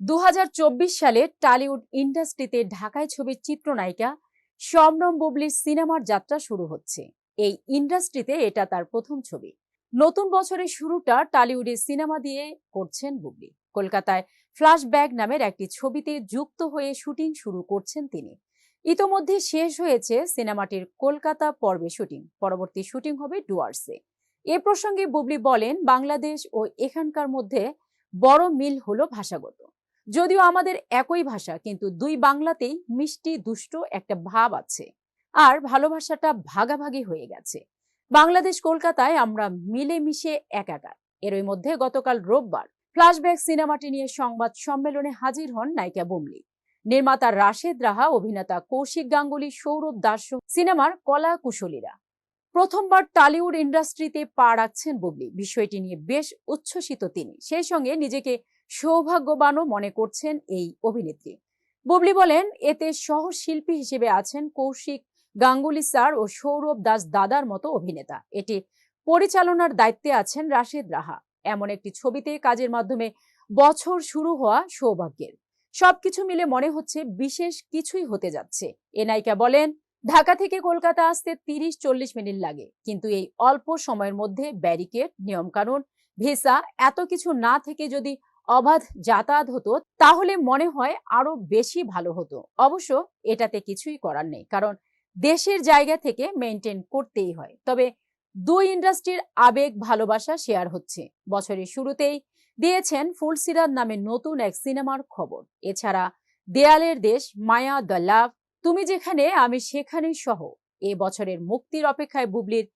দু হাজার চব্বিশ সালে টালিউড ইন্ডাস্ট্রিতে ঢাকায় ছবির চিত্রনায়িকা সম্রম বুবলির সিনেমার যাত্রা শুরু হচ্ছে। এই ইন্ডাস্ট্রিতে এটা তার প্রথম ছবি। নতুন বছরের শুরুটা টালিউডের সিনেমা দিয়ে করছেন বুবলি। কলকাতায় ফ্ল্যাশব্যাক নামের একটি ছবিতে যুক্ত হয়ে শুটিং শুরু করছেন তিনি। ইতোমধ্যে শেষ হয়েছে সিনেমাটির কলকাতা পর্বে শুটিং। পরবর্তী শুটিং হবে ডুয়ার্সে। এ প্রসঙ্গে বুবলি বলেন, বাংলাদেশ ও এখানকার মধ্যে বড় মিল হলো ভাষাগত। যদিও আমাদের একই ভাষা, কিন্তু দুই বাংলাতেই মিষ্টি, দুষ্ট একটা ভাব আছে। আর ভালোবাসাটা ভাগাভাগি হয়ে গেছে। বাংলাদেশ, কলকাতায় আমরা মিলেমিশে একাকার। এরই মধ্যে গতকাল রোববার ফ্ল্যাশব্যাক সিনেমাটি নিয়ে সংবাদ সম্মেলনে হাজির হন নায়িকা বুমলি। নির্মাতা রাশেদ রাহা, অভিনেতা কৌশিক গাঙ্গুলি, সৌরভ দাস সিনেমার কলা কুশলীরা প্রথমবার টালিউড ইন্ডাস্ট্রিতে পা রাখছেন বুবলি বিষয়টি নিয়ে বেশ উচ্ছ্বসিত তিনি। সেই সঙ্গে নিজেকে সৌভাগ্যবানও মনে করছেন এই অভিনেত্রী। বুবলি বলেন, এতে সহ শিল্পী হিসেবে আছেন কৌশিক গাঙ্গুলি স্যার ও সৌরভ দাস দাদার মতো অভিনেতা। এটি পরিচালনার দায়িত্বে আছেন রাশেদ রাহা। এমন একটি ছবিতে কাজের মাধ্যমে বছর শুরু হওয়া সৌভাগ্যের। সবকিছু মিলে মনে হচ্ছে বিশেষ কিছুই হতে যাচ্ছে। এ নায়িকা বলেন, ঢাকা থেকে কলকাতা আসতে তিরিশ চল্লিশ মিনিট লাগে, কিন্তু এই অল্প সময়ের মধ্যে ব্যারিকেড, নিয়মকানুন, ভিসা, এত কিছু না থেকে যদি অবাধ যাতায়াত হতো, তাহলে মনে হয় আরও বেশি ভালো হতো। অবশ্য এটাতে কিছুই করার নেই, কারণ দেশের জায়গা থেকে মেনটেন করতেই হয়। তবে দুই ইন্ডাস্ট্রির আবেগ ভালোবাসা শেয়ার হচ্ছে। বছরের শুরুতেই দিয়েছেন ফুলসিরাত নামে নতুন এক সিনেমার খবর। এছাড়া দেয়ালের দেশ, মায়া, দ্য লাভ, তুমি যেখানে, আমি সেখানেই সহ। এ বছরের মুক্তির অপেক্ষায় বুবলির